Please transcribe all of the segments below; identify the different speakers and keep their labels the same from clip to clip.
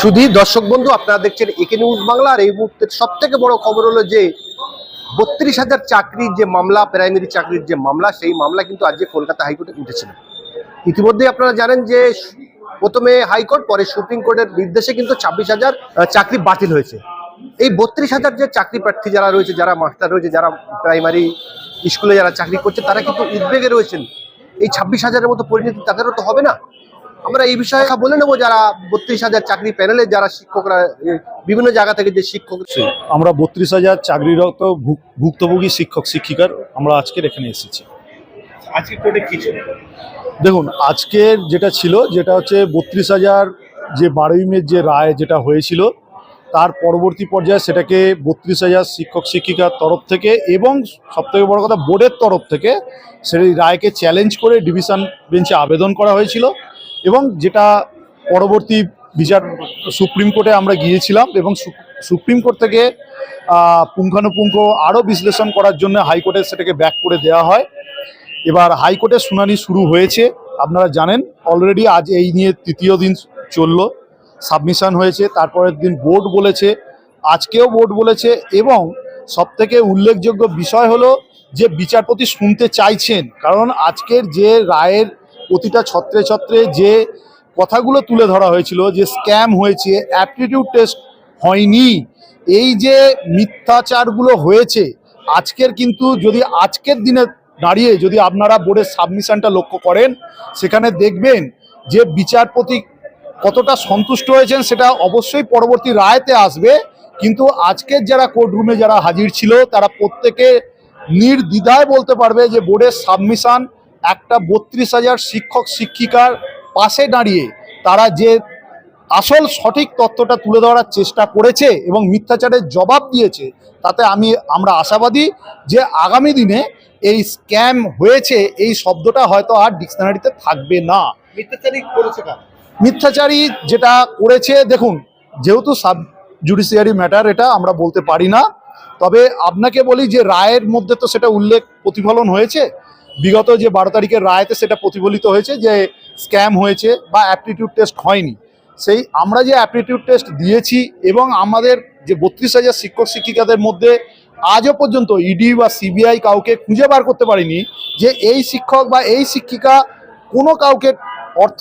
Speaker 1: শুধু দর্শক বন্ধু, আপনারা দেখছেন একে নিউজ বাংলা, আর এই মুহূর্তের সব থেকে বড় খবর হলো যে, বত্রিশ হাজার চাকরির যে মামলা, প্রাইমারি চাকরির যে মামলা, সেই মামলা কিন্তু আজকে কলকাতা হাইকোর্টে উঠেছিল। ইতিমধ্যে আপনারা জানেন যে, প্রথমে হাইকোর্ট, পরে সুপ্রিম কোর্টের নির্দেশে কিন্তু ছাব্বিশ হাজার চাকরি বাতিল হয়েছে। এই বত্রিশ হাজার যে চাকরি প্রার্থী যারা রয়েছে, যারা মাস্টার রয়েছে, যারা প্রাইমারি স্কুলে যারা চাকরি করছে, তারা কিন্তু উদ্বেগে রয়েছেন। এই ছাব্বিশ হাজারের মতো পরিণতি তাদেরও তো হবে না? আমরা এই বিষয়ে কথা বলে নেব যারা বত্রিশ হাজার চাকরি প্যানেলে যারা শিক্ষকরা বিভিন্ন জায়গা থেকে যে শিক্ষক
Speaker 2: আমরা বত্রিশ হাজার চাকরিরত ভুক- ভুক্তভোগী শিক্ষক শিক্ষিকার আমরা আজকের এখানে এসেছি।
Speaker 1: আজকে কোর্টে কি ছিল?
Speaker 2: দেখুন আজকের যেটা ছিল যেটা হচ্ছে বত্রিশ হাজার যে বারোই মে যে রায় যেটা হয়েছিল তার পরবর্তী পর্যায়ে সেটাকে বত্রিশ হাজার শিক্ষক শিক্ষিকার তরফ থেকে এবং সবথেকে বড় কথা বোর্ডের তরফ থেকে সেই রায়কে চ্যালেঞ্জ করে ডিভিশন বেঞ্চে আবেদন করা হয়েছিল। এবং যেটা পরবর্তী বিচার সুপ্রিম কোর্টে আমরা গিয়েছিলাম এবং সুপ্রিম কোর্ট থেকে পুঙ্খানুপুঙ্খ আরও বিশ্লেষণ করার জন্য হাইকোর্টে সেটাকে ব্যাক করে দেওয়া হয়। এবার হাইকোর্টের শুনানি শুরু হয়েছে, আপনারা জানেন অলরেডি আজ এই নিয়ে তৃতীয় দিন চলল সাবমিশন হয়েছে, তারপরের দিন বোর্ড বলেছে, আজকেও বোর্ড বলেছে, এবং সবথেকে উল্লেখযোগ্য বিষয় হলো যে বিচারপতি শুনতে চাইছেন, কারণ আজকের যে রায়ের প্রতিটা ছত্রে ছত্রে যে কথাগুলো তুলে ধরা হয়েছিল, যে স্ক্যাম হয়েছে, অ্যাপটিটিউড টেস্ট হয়নি, এই যে মিথ্যাচারগুলো হয়েছে, আজকের কিন্তু যদি আজকের দিনে দাঁড়িয়ে যদি আপনারা বোর্ডের সাবমিশনটা লক্ষ্য করেন, সেখানে দেখবেন যে বিচারপতি কতটা সন্তুষ্ট হয়েছেন, সেটা অবশ্যই পরবর্তী রায়তে আসবে। কিন্তু আজকের যারা কোর্টরুমে যারা হাজির ছিল, তারা প্রত্যেকে নির্দ্বিধায় বলতে পারবে যে বোর্ডের সাবমিশন একটা বত্রিশ হাজার শিক্ষক শিক্ষিকার পাশে দাঁড়িয়ে তারা যে আসল সঠিক তথ্যটা তুলে ধরার চেষ্টা করেছে এবং মিথ্যাচারের জবাব দিয়েছে তাতে আমি আমরা আশাবাদী যে আগামী দিনে এই স্ক্যাম হয়েছে এই শব্দটা হয়তো আর ডিকশনারিতে থাকবে না।
Speaker 1: মিথ্যাচারী করেছে কারা?
Speaker 2: মিথ্যাচারী যেটা করেছে দেখুন যেহেতু সাব জুডিশিয়ারি ম্যাটার এটা আমরা বলতে পারি না। তবে আপনাকে বলি যে রায়ের মধ্যে তো সেটা উল্লেখ প্রতিফলন হয়েছে। বিগত যে বারো তারিখের রায়তে সেটা প্রতিফলিত হয়েছে যে স্ক্যাম হয়েছে বা অ্যাপটিটিউড টেস্ট হয়নি। সেই আমরা যে অ্যাপটিটিউড টেস্ট দিয়েছি এবং আমাদের যে বত্রিশ হাজার শিক্ষক শিক্ষিকাদের মধ্যে আজও পর্যন্ত ইডি বা সিবিআই কাউকে খুঁজে বার করতে পারিনি যে এই শিক্ষক বা এই শিক্ষিকা কোনো কাউকে অর্থ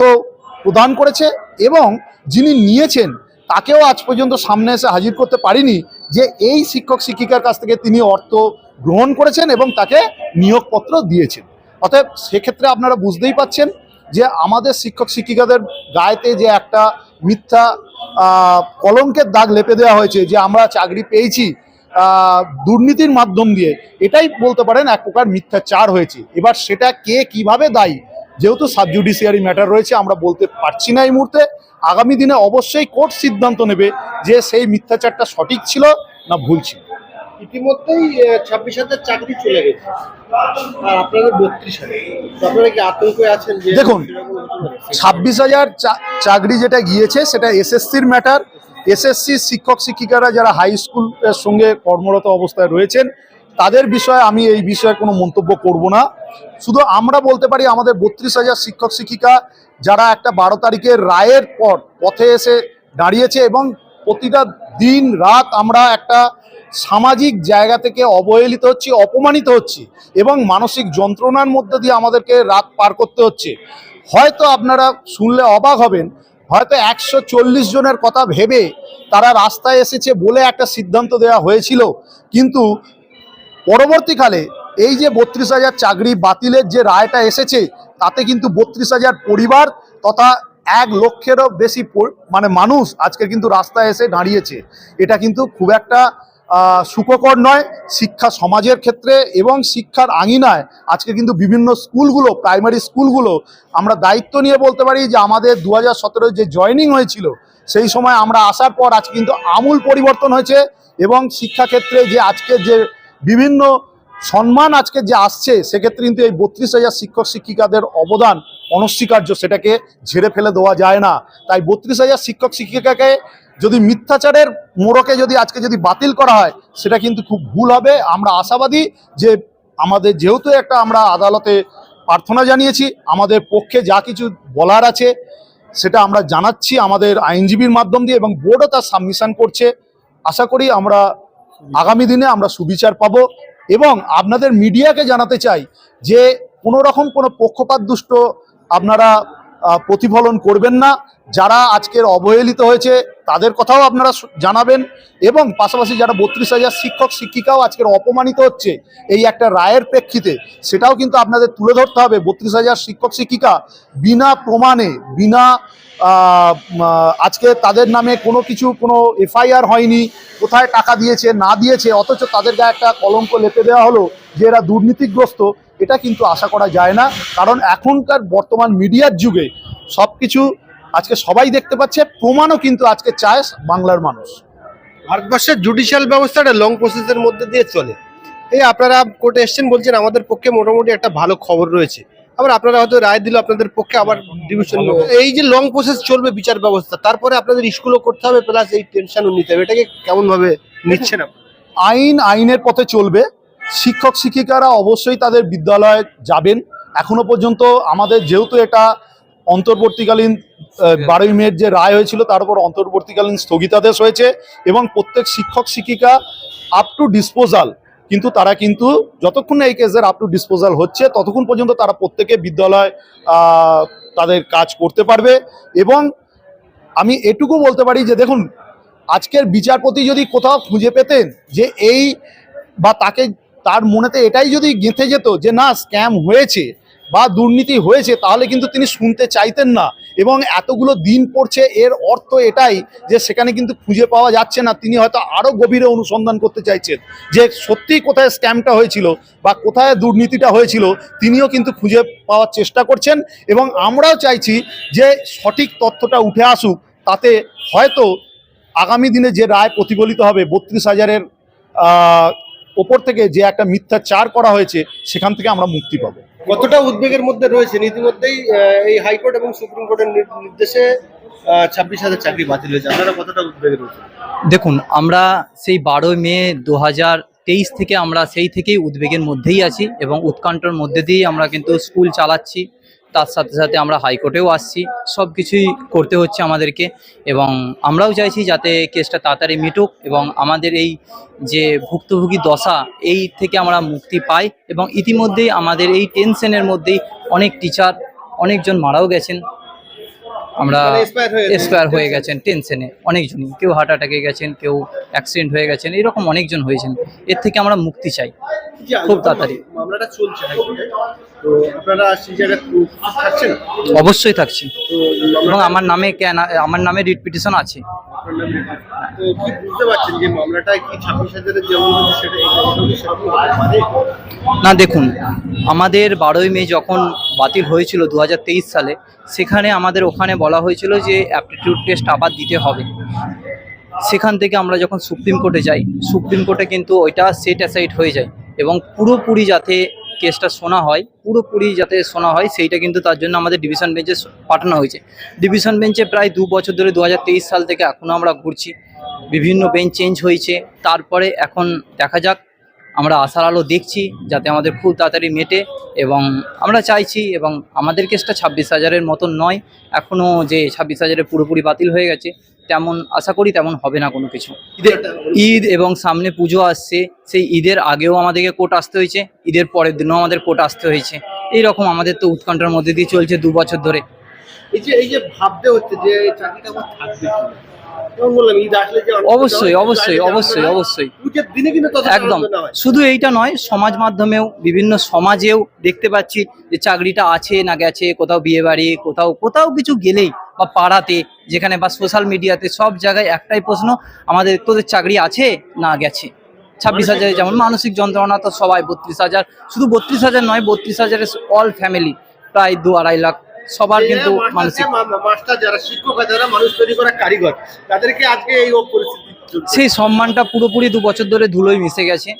Speaker 2: প্রদান করেছে এবং যিনি নিয়েছেন তাকেও আজ পর্যন্ত সামনে এসে হাজির করতে পারিনি যে এই শিক্ষক শিক্ষিকার কাছ থেকে তিনি অর্থ গ্রহণ করেছেন এবং তাকে নিয়োগপত্র দিয়েছেন। অতএব সেক্ষেত্রে আপনারা বুঝতেই পাচ্ছেন যে আমাদের শিক্ষক শিক্ষিকাদের গায়েতে যে একটা মিথ্যা কলঙ্কের দাগ লেপে দেওয়া হয়েছে যে আমরা চাকরি পেয়েছি দুর্নীতির মাধ্যম দিয়ে, এটাই বলতে পারেন এক প্রকার মিথ্যাচার হয়েছে। এবার সেটা কে কীভাবে দায়ী? যেহেতু সাবজুডিশিয়ারি ম্যাটার রয়েছে, আমরা বলতে পারছি না এই মুহূর্তে। আগামী দিনে অবশ্যই কোর্ট সিদ্ধান্ত নেবে যে সেই মিথ্যাচারটা সঠিক ছিল না ভুল ছিল।
Speaker 1: ইতিমধ্যেই ছাব্বিশ হাজার চাকরি চলে গেছে। আর আপনাদের বত্রিশ আপনারা কি আতঙ্কে আছেন
Speaker 2: দেখুন? ছাব্বিশ হাজার চাকরি যেটা গিয়েছে সেটা এসএসসির ম্যাটার এসএসসি শিক্ষক শিক্ষিকারা যারা হাই স্কুলের সঙ্গে কর্মরত অবস্থায় রয়েছেন তাদের বিষয়ে আমি এই বিষয়ে কোনো মন্তব্য করব না। শুধু আমরা বলতে পারি, আমাদের বত্রিশ হাজার শিক্ষক, শিক্ষিকা যারা একটা বারো তারিখের রায়ের পর পথে এসে দাঁড়িয়েছে এবং প্রতিটা দিন রাত আমরা একটা সামাজিক জায়গা থেকে অবহেলিত হচ্ছি, অপমানিত হচ্ছি এবং মানসিক যন্ত্রণার মধ্যে দিয়ে আমাদেরকে রাত পার করতে হচ্ছে। হয়তো আপনারা শুনলে অবাক হবেন, হয়তো একশো চল্লিশ জনের কথা ভেবে তারা রাস্তায় এসেছে বলে একটা সিদ্ধান্ত দেওয়া হয়েছিল, কিন্তু পরবর্তীকালে এই যে বত্রিশ হাজার চাকরি বাতিলের যে রায়টা এসেছে, তাতে কিন্তু বত্রিশ হাজার পরিবার তথা এক লক্ষেরও বেশি মানে মানুষ আজকে কিন্তু রাস্তায় এসে দাঁড়িয়েছে। এটা কিন্তু খুব একটা সুখকর নয়। শিক্ষা সমাজের ক্ষেত্রে এবং শিক্ষার আঙিনায় আজকে কিন্তু বিভিন্ন স্কুলগুলো, প্রাইমারি স্কুলগুলো আমরা দায়িত্ব নিয়ে বলতে পারি যে আমাদের দু হাজার সতেরো যে জয়নিং হয়েছিল, সেই সময় আমরা আসার পর আজকে কিন্তু আমূল পরিবর্তন হয়েছে এবং শিক্ষাক্ষেত্রে যে আজকে যে বিভিন্ন সম্মান আজকে যে আসছে, সেক্ষেত্রে কিন্তু এই বত্রিশ হাজার শিক্ষক, শিক্ষিকাদের অবদান অনস্বীকার্য। সেটাকে ঝেড়ে ফেলে দেওয়া যায় না। তাই বত্রিশ হাজার শিক্ষক, শিক্ষিকাকে যদি মিথ্যাচারের মোড়কে যদি আজকে যদি বাতিল করা হয়, সেটা কিন্তু খুব ভুল হবে। আমরা আশাবাদী যে আমাদের যেহেতু একটা আমরা আদালতে প্রার্থনা জানিয়েছি, আমাদের পক্ষে যা কিছু বলার আছে, সেটা আমরা জানাচ্ছি। আমাদের আইনজীবীর মাধ্যম দিয়ে এবং বোর্ডও তার সাবমিশন করছে। আশা করি আমরা আগামী দিনে আমরা সুবিচার পাব এবং আপনাদের মিডিয়াকে জানাতে চাই যে কোনো রকম কোনো পক্ষপাত দুষ্ট আপনারা প্রতিফলন করবেন না। যারা আজকের অবহেলিত হয়েছে, তাদের কথাও আপনারা জানাবেন এবং পাশাপাশি যারা বত্রিশ হাজার শিক্ষক, শিক্ষিকাও আজকের অপমানিত হচ্ছে এই একটা রায়ের প্রেক্ষিতে, সেটাও কিন্তু আপনাদের তুলে ধরতে হবে। বত্রিশ হাজার শিক্ষক, শিক্ষিকা বিনা প্রমাণে, বিনা আজকে তাদের নামে কোনো কিছু, কোনো এফআইআর হয়নি, কোথায় টাকা দিয়েছে, না দিয়েছে, অথচ তাদের গায়ে একটা কলঙ্ক লেপে দেওয়া হলো যে এরা দুর্নীতিগ্রস্ত, এটা কিন্তু আশা করা যায় না। কারণ এখনকার বর্তমান মিডিয়ার যুগে সব কিছু আজকে সবাই দেখতে পাচ্ছে, প্রমাণও কিন্তু আজকে চায় বাংলার মানুষ।
Speaker 1: ভারতবর্ষের জুডিশিয়াল ব্যবস্থাটা লং প্রসেসের মধ্যে দিয়ে চলে। এই আপনারা কোর্টে এসছেন বলছেন, আমাদের পক্ষে মোটামুটি একটা ভালো খবর রয়েছে। আবার আপনারা হয়তো রায় দিল আপনাদের পক্ষে আবার ডিভিশন এই যে লং প্রসেস চলবে বিচার ব্যবস্থা তারপরে আপনাদের স্কুলও করতে হবে প্লাস এই টেনশনও নিতে হবে। এটাকে কেমন ভাবে নিচ্ছেন আপনি?
Speaker 2: আইন আইনের পথে চলবে। শিক্ষক শিক্ষিকারা অবশ্যই তাদের বিদ্যালয়ে যাবেন। এখনও পর্যন্ত আমাদের যেহেতু এটা অন্তর্বর্তীকালীন আহ, বারোই মের যে রায় হয়েছিল তার উপর অন্তর্বর্তীকালীন স্থগিতাদেশ হয়েছে এবং প্রত্যেক শিক্ষক শিক্ষিকা আপ টু ডিসপোজাল কিন্তু তারা কিন্তু যতক্ষণ না এই কেসের আপ টু ডিসপোজাল হচ্ছে, ততক্ষণ পর্যন্ত তারা প্রত্যেকে বিদ্যালয় তাদের কাজ করতে পারবে। এবং আমি এটুকু বলতে পারি যে দেখুন, আজকের বিচারপতি যদি কোথাও খুঁজে পেতেন যে এই বা তাকে, তার মনেতে এটাই যদি গেঁথে যেত যে না স্ক্যাম হয়েছে বা দুর্নীতি হয়েছে, তাহলে কিন্তু তিনি শুনতে চাইতেন না। এবং এতগুলো দিন পড়ছে, এর অর্থ এটাই যে সেখানে কিন্তু খুঁজে পাওয়া যাচ্ছে না। তিনি হয়তো আরও গভীরে অনুসন্ধান করতে চাইছেন যে সত্যি কোথায় স্ক্যামটা হয়েছিল বা কোথায় দুর্নীতিটা হয়েছিল, তিনিও কিন্তু খুঁজে পাওয়ার চেষ্টা করছেন। এবং আমরাও চাইছি যে সঠিক তথ্যটা উঠে আসুক, তাতে হয়তো আগামী দিনে যে রায় প্রতিফলিত হবে, বত্রিশ হাজারের ওপর থেকে যে একটা মিথ্যাচার করা হয়েছে সেখান থেকে আমরা মুক্তি পাবো।
Speaker 1: কতটা উদ্বেগের মধ্যে রয়েছে ইতিমধ্যেই এই হাইকোর্ট এবং সুপ্রিম কোর্টের নির্দেশে ছাব্বিশ হাজার চাকরি বাতিল হয়েছে। আপনারা কতটা উদ্বেগের রয়েছে
Speaker 3: দেখুন আমরা সেই বারোই মে দু হাজার তেইশ থেকে আমরা সেই থেকেই উদ্বেগের মধ্যেই আছি এবং উৎকণ্ঠার মধ্যে দিয়েই আমরা কিন্তু স্কুল চালাচ্ছি। তার সাথে সাথে আমরা হাইকোর্টেও আসছি। সব কিছুই করতে হচ্ছে আমাদেরকে এবং আমরাও চাইছি যাতে কেসটা তাড়াতাড়ি মিটুক এবং আমাদের এই যে ভুক্তভোগী দশা, এই থেকে আমরা মুক্তি পাই এবং ইতিমধ্যেই আমাদের এই টেনশনের মধ্যেই অনেক টিচার, অনেকজন মারাও গেছেন। আমরা
Speaker 1: মানে expire হয়ে-
Speaker 3: এক্সপায়ার হয়ে গেছেন টেনশনে অনেকজনই। কেউ হার্ট অ্যাটাকে গেছেন কেউ অ্যাক্সিডেন্ট হয়ে গেছেন এরকম অনেকজন হয়েছেন। এর থেকে আমরা মুক্তি চাই। খুব তাড়াতাড়ি।
Speaker 1: মামলাটা চলছে তো আপনারা সেই জায়গায় থাকছেন?
Speaker 3: অবশ্যই থাকছি। এবং আমার নামে কেন আমার নামে রিট পিটিশন আছে।
Speaker 1: আপনার নামে তো কি বুঝতে পারছেন যে মামলাটা কি ছাব্বিশ হাজারের যেমন সেটা এটাও কি সেরকম হতে পারে
Speaker 3: না দেখুন আমাদের বারোই মে যখন বাতিল হয়েছিল দু হাজার তেইশ সালে সেখানে আমাদের ওখানে বলা হয়েছিল যে অ্যাপটিটিউড টেস্ট আবার দিতে হবে। সেখান থেকে আমরা যখন সুপ্রিম কোর্টে যাই সুপ্রিম কোর্টে কিন্তু ওইটা সেট অ্যাসাইড হয়ে যায় এবং পুরোপুরি যাতে কেসটা শোনা হয়, পুরোপুরি যাতে শোনা হয়, সেইটা কিন্তু তার জন্য আমাদের ডিভিশন বেঞ্চে পাঠানো হয়েছে। ডিভিশন বেঞ্চে প্রায় দু বছর ধরে দু হাজার তেইশ সাল থেকে এখনও আমরা ঘুরছি। বিভিন্ন বেঞ্চ চেঞ্জ হয়েছে। তারপরে এখন দেখা যাক, আমরা আশার আলো দেখছি যাতে আমাদের খুব তাড়াতাড়ি মেটে এবং আমরা চাইছি এবং আমাদের কেসটা ছাব্বিশ হাজারের মতন নয়। এখনও যে ছাব্বিশ হাজারে পুরোপুরি বাতিল হয়ে গেছে তেমন আশা করি তেমন হবে না কোনো কিছু। ঈদের ঈদ এবং সামনে পুজো আসছে সেই ঈদের আগেও আমাদেরকে কোর্ট আসতে হয়েছে ঈদের পরের দিনও আমাদের কোর্ট আসতে হয়েছে। এই রকম আমাদের তো উৎকণ্ঠার মধ্যে দিয়ে চলছে দু বছর ধরে।
Speaker 1: এই যে এই যে ভাবতে হচ্ছে যে চাকরিটা আমার থাকবে
Speaker 3: অবশ্যই অবশ্যই অবশ্যই অবশ্যই। একদম। শুধু এইটা নয় সমাজ মাধ্যমেও বিভিন্ন সমাজেও দেখতে পাচ্ছি যে চাকরিটা আছে না গেছে কোথাও বিয়ে বাড়ি কোথাও কোথাও কিছু গেলেই বা পাড়াতে যেখানে বা সোশ্যাল মিডিয়াতে সব জায়গায় একটাই প্রশ্ন আমাদের তোদের চাকরি আছে না গেছে? ছাব্বিশ হাজারে যেমন মানসিক যন্ত্রণা তো সবাই বত্রিশ হাজার। শুধু বত্রিশ হাজার নয় বত্রিশ হাজারের অল ফ্যামিলি প্রায় দু আড়াই লাখ সবার কিন্তু মানসিক।
Speaker 1: মাস্টার- যারা শিক্ষক যারা মানুষ তৈরি করা কারিগর। তাদেরকে আজকে এই পরিস্থিতি
Speaker 3: সেই সম্মানটা পুরোপুরি দু বছর ধরে ধুলোয় মিশে গেছে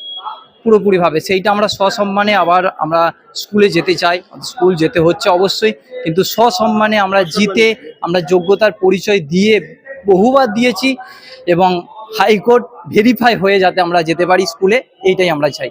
Speaker 3: পুরোপুরিভাবে। সেইটা আমরা সসম্মানে আবার আমরা স্কুলে যেতে চাই স্কুল যেতে হচ্ছে অবশ্যই কিন্তু সসম্মানে আমরা জিতে আমরা যোগ্যতার পরিচয় দিয়ে বহুবার দিয়েছি এবং হাইকোর্ট ভেরিফাই হয়ে যাতে আমরা যেতে পারি স্কুলে এইটাই আমরা চাই।